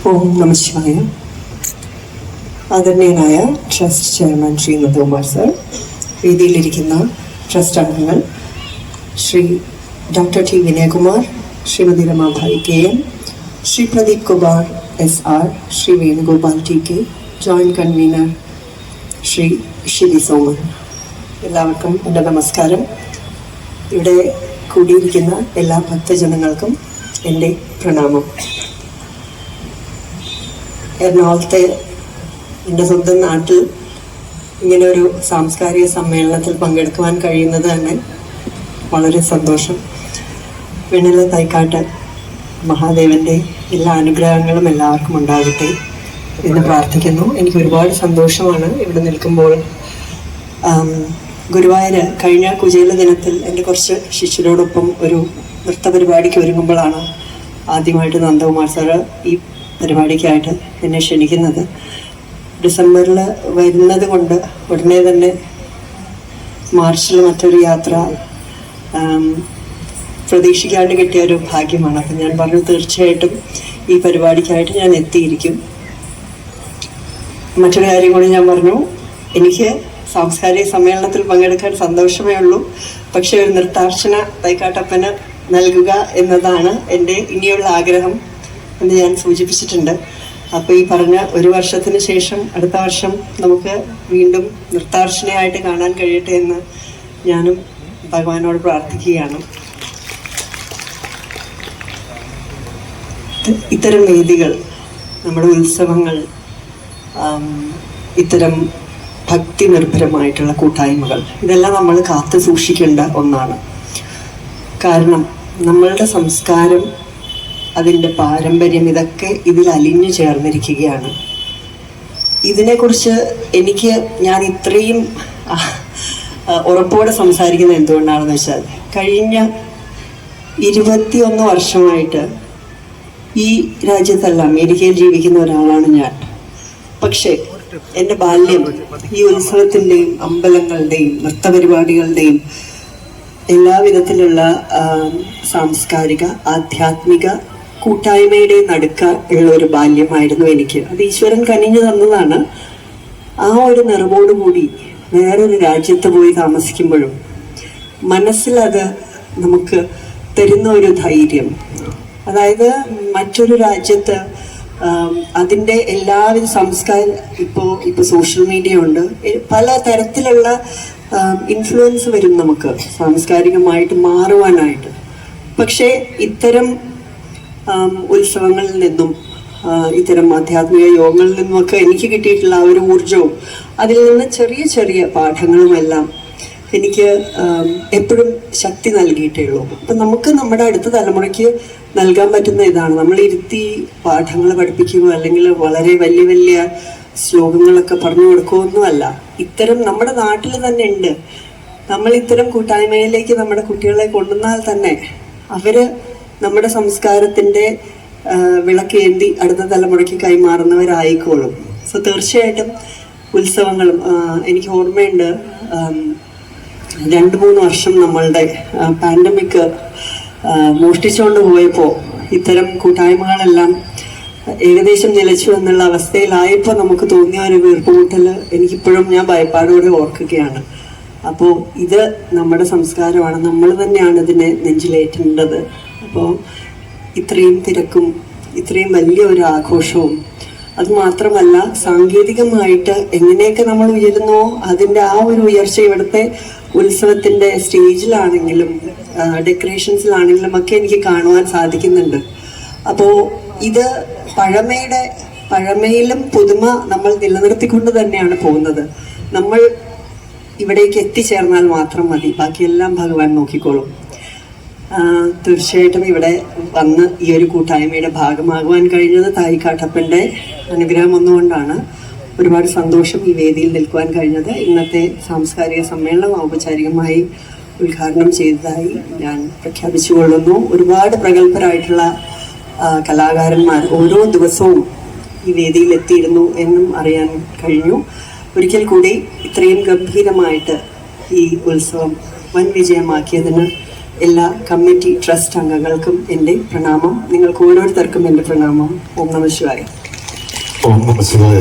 ഓം നമശിവായ ആദരണീയനായ trust chairman Shri Nandakumar sir വേദിയിലിരിക്കുന്ന trust അംഗങ്ങൾ Shri doctor T Vinayakumar Shrimati Ramabai K M Shri Pradeep Kumar S R Shri Venugopal T K joint convener Shri Shibi Soman. എല്ലാവർക്കും എന്റെ നമസ്കാരം. ഇവിടെ കൂടിയിരിക്കുന്ന എല്ലാ ഭക്തജനങ്ങൾക്കും എന്റെ പ്രണാമം. എറണാകുളത്തെ എന്റെ സ്വന്തം നാട്ടിൽ ഇങ്ങനെ ഒരു സാംസ്കാരിക സമ്മേളനത്തിൽ പങ്കെടുക്കുവാൻ കഴിയുന്നത് തന്നെ വളരെ സന്തോഷം. വെണ്ണില തൈക്കാട്ട് മഹാദേവന്റെ എല്ലാ അനുഗ്രഹങ്ങളും എല്ലാവർക്കും ഉണ്ടാകട്ടെ എന്ന് പ്രാർത്ഥിക്കുന്നു. എനിക്ക് ഒരുപാട് സന്തോഷമാണ് ഇവിടെ നിൽക്കുമ്പോൾ. ഗുരുവായൂർ കഴിഞ്ഞ കുചേല ദിനത്തിൽ എന്റെ കുറച്ച് ശിഷ്യരോടൊപ്പം ഒരു നൃത്ത പരിപാടിക്ക് ഒരുങ്ങുമ്പോഴാണ് ആദ്യമായിട്ട് നന്ദകുമാർ സാറ് ഈ പരിപാടിക്കായിട്ട് എന്നെ ക്ഷണിക്കുന്നത്. ഡിസംബറിൽ വരുന്നത് കൊണ്ട് ഉടനെ തന്നെ മാർച്ചിൽ മറ്റൊരു യാത്ര പ്രതീക്ഷിക്കാണ്ട് കിട്ടിയ ഒരു ഭാഗ്യമാണ്. അപ്പം ഞാൻ പറഞ്ഞു തീർച്ചയായിട്ടും ഈ പരിപാടിക്കായിട്ട് ഞാൻ എത്തിയിരിക്കും. മറ്റൊരു കാര്യം കൂടി ഞാൻ പറഞ്ഞു. എനിക്ക് സാംസ്കാരിക സമ്മേളനത്തിൽ പങ്കെടുക്കാൻ സന്തോഷമേ ഉള്ളൂ. പക്ഷേ ഒരു നൃത്താർച്ചന തൈക്കാട്ടപ്പന് നൽകുക എന്നതാണ് എന്റെ ഇനിയുള്ള ആഗ്രഹം. എന്ന് ഞാൻ സൂചിപ്പിച്ചിട്ടുണ്ട്. അപ്പോൾ ഈ പറഞ്ഞ ഒരു വർഷത്തിന് ശേഷം അടുത്ത വർഷം നമുക്ക് വീണ്ടും നൃത്താർഷണയായിട്ട് കാണാൻ കഴിയട്ടെ എന്ന് ഞാനും ഭഗവാനോട് പ്രാർത്ഥിക്കുകയാണ്. ഇത്തരം വേദികൾ നമ്മുടെ ഉത്സവങ്ങൾ ഇത്തരം ഭക്തി നിർഭരമായിട്ടുള്ള കൂട്ടായ്മകൾ ഇതെല്ലാം നമ്മൾ കാത്തു സൂക്ഷിക്കേണ്ട ഒന്നാണ്. കാരണം നമ്മളുടെ സംസ്കാരം അതിന്റെ പാരമ്പര്യം ഇതൊക്കെ ഇതിൽ അലിഞ്ഞു ചേർന്നിരിക്കുകയാണ്. ഇതിനെക്കുറിച്ച് എനിക്ക് ഞാൻ ഇത്രയും ഉറപ്പോടെ സംസാരിക്കുന്നത് എന്തുകൊണ്ടാണെന്ന് വെച്ചാൽ കഴിഞ്ഞ ഇരുപത്തിയൊന്ന് വർഷമായിട്ട് ഈ രാജ്യത്തല്ല അമേരിക്കയിൽ ജീവിക്കുന്ന ഒരാളാണ് ഞാൻ. പക്ഷേ എന്റെ ബാല്യം ഈ ഉത്സവത്തിന്റെയും അമ്പലങ്ങളുടെയും നൃത്തപരിപാടികളുടെയും എല്ലാവിധത്തിലുള്ള സാംസ്കാരിക ആധ്യാത്മിക കൂട്ടായ്മയുടെയും നടുക്ക ഉള്ള ഒരു ബാല്യമായിരുന്നു എനിക്ക്. അത് ഈശ്വരൻ കനിഞ്ഞു തന്നതാണ്. ആ ഒരു നിറവോടുകൂടി വേറൊരു രാജ്യത്ത് പോയി താമസിക്കുമ്പോഴും മനസ്സിലത് നമുക്ക് തരുന്ന ഒരു ധൈര്യം. അതായത് മറ്റൊരു രാജ്യത്ത് അതിന്റെ എല്ലാവിധ സംസ്കാരം ഇപ്പോൾ ഇപ്പോൾ സോഷ്യൽ മീഡിയ ഉണ്ട്. പല തരത്തിലുള്ള ഇൻഫ്ലുവൻസ് വരും നമുക്ക് സാംസ്കാരികമായിട്ട് മാറുവാനായിട്ട്. പക്ഷേ ഇത്തരം ഉത്സവങ്ങളിൽ നിന്നും ഇത്തരം ആധ്യാത്മിക യോഗങ്ങളിൽ നിന്നുമൊക്കെ എനിക്ക് കിട്ടിയിട്ടുള്ള ആ ഒരു ഊർജവും അതിൽ നിന്ന് ചെറിയ ചെറിയ പാഠങ്ങളുമെല്ലാം എനിക്ക് എപ്പോഴും ശക്തി നൽകിയിട്ടേ ഉള്ളൂ. അപ്പം നമുക്ക് നമ്മുടെ അടുത്ത തലമുറയ്ക്ക് നൽകാൻ പറ്റുന്ന ഇതാണ്. നമ്മൾ ഇരുത്തി പാഠങ്ങൾ പഠിപ്പിക്കുക അല്ലെങ്കിൽ വളരെ വലിയ വലിയ ശ്ലോകങ്ങളൊക്കെ പറഞ്ഞു കൊടുക്കുമൊന്നുമല്ല ഇത്തരം നമ്മുടെ നാട്ടിൽ തന്നെ ഉണ്ട്. നമ്മൾ ഇത്തരം കൂട്ടായ്മയിലേക്ക് നമ്മുടെ കുട്ടികളെ കൊണ്ടുവന്നാൽ തന്നെ അവർ നമ്മുടെ സംസ്കാരത്തിന്റെ വിളക്കേന്തി അടുത്ത തലമുറയ്ക്ക് കൈമാറുന്നവരായിക്കോളും. സോ തീർച്ചയായിട്ടും ഉത്സവങ്ങളും എനിക്ക് ഓർമ്മയുണ്ട് രണ്ടു മൂന്ന് വർഷം നമ്മളുടെ പാൻഡമിക് മോഷ്ടിച്ചുകൊണ്ട് പോയപ്പോൾ ഇത്തരം കൂട്ടായ്മകളെല്ലാം ഏകദേശം നിലച്ചു എന്നുള്ള അവസ്ഥയിലായപ്പോൾ നമുക്ക് തോന്നിയ ഒരു വീർപ്പുമുട്ടൽ എനിക്കിപ്പോഴും ഞാൻ ഭയപ്പാടോടെ ഓർക്കുകയാണ്. അപ്പോൾ ഇത് നമ്മുടെ സംസ്കാരമാണ്. നമ്മൾ തന്നെയാണ് ഇതിനെ നെഞ്ചിലേറ്റേണ്ടത്. അപ്പോൾ ഇത്രയും തിരക്കും ഇത്രയും വലിയ ഒരു ആഘോഷവും അത് മാത്രമല്ല സാങ്കേതികമായിട്ട് എങ്ങനെയൊക്കെ നമ്മൾ ഉയരുന്നോ അതിന്റെ ആ ഒരു ഉയർച്ച ഇവിടുത്തെ ഉത്സവത്തിന്റെ സ്റ്റേജിലാണെങ്കിലും ഡെക്കറേഷൻസിലാണെങ്കിലും ഒക്കെ എനിക്ക് കാണുവാൻ സാധിക്കുന്നുണ്ട്. അപ്പോൾ ഇത് പഴമയുടെ പഴമയിലും പുതുമ നമ്മൾ നിലനിർത്തിക്കൊണ്ട് തന്നെയാണ് പോകുന്നത്. നമ്മൾ ഇവിടേക്ക് എത്തിച്ചേർന്നാൽ മാത്രം മതി. ബാക്കിയെല്ലാം ഭഗവാൻ നോക്കിക്കോളും. തീർച്ചയായിട്ടും ഇവിടെ വന്ന് ഈ ഒരു കൂട്ടായ്മയുടെ ഭാഗമാകുവാൻ കഴിഞ്ഞത് തായി കാട്ടപ്പന്റെ അനുഗ്രഹം ഒന്നുകൊണ്ടാണ് ഒരുപാട് സന്തോഷം ഈ വേദിയിൽ നിൽക്കുവാൻ കഴിഞ്ഞത്. ഇന്നത്തെ സാംസ്കാരിക സമ്മേളനം ഔപചാരികമായി ഉദ്ഘാടനം ചെയ്തതായി ഞാൻ പ്രഖ്യാപിച്ചുകൊള്ളുന്നു. ഒരുപാട് പ്രഗത്ഭരായിട്ടുള്ള കലാകാരന്മാർ ഓരോ ദിവസവും ഈ വേദിയിൽ എത്തിയിരുന്നു എന്നും അറിയാൻ കഴിഞ്ഞു. ഒരിക്കൽ കൂടി ഇത്രയും ഗംഭീരമായിട്ട് ഈ ഉത്സവം വൻ വിജയമാക്കിയതിന് എല്ലാ കമ്മിറ്റി ട്രസ്റ്റ് അംഗങ്ങൾക്കും എന്റെ പ്രണാമം. നിങ്ങൾക്ക് ഓരോരുത്തർക്കും എന്റെ പ്രണാമം. ഓം നമ ശിവായ. ഓം നമ ശിവായ.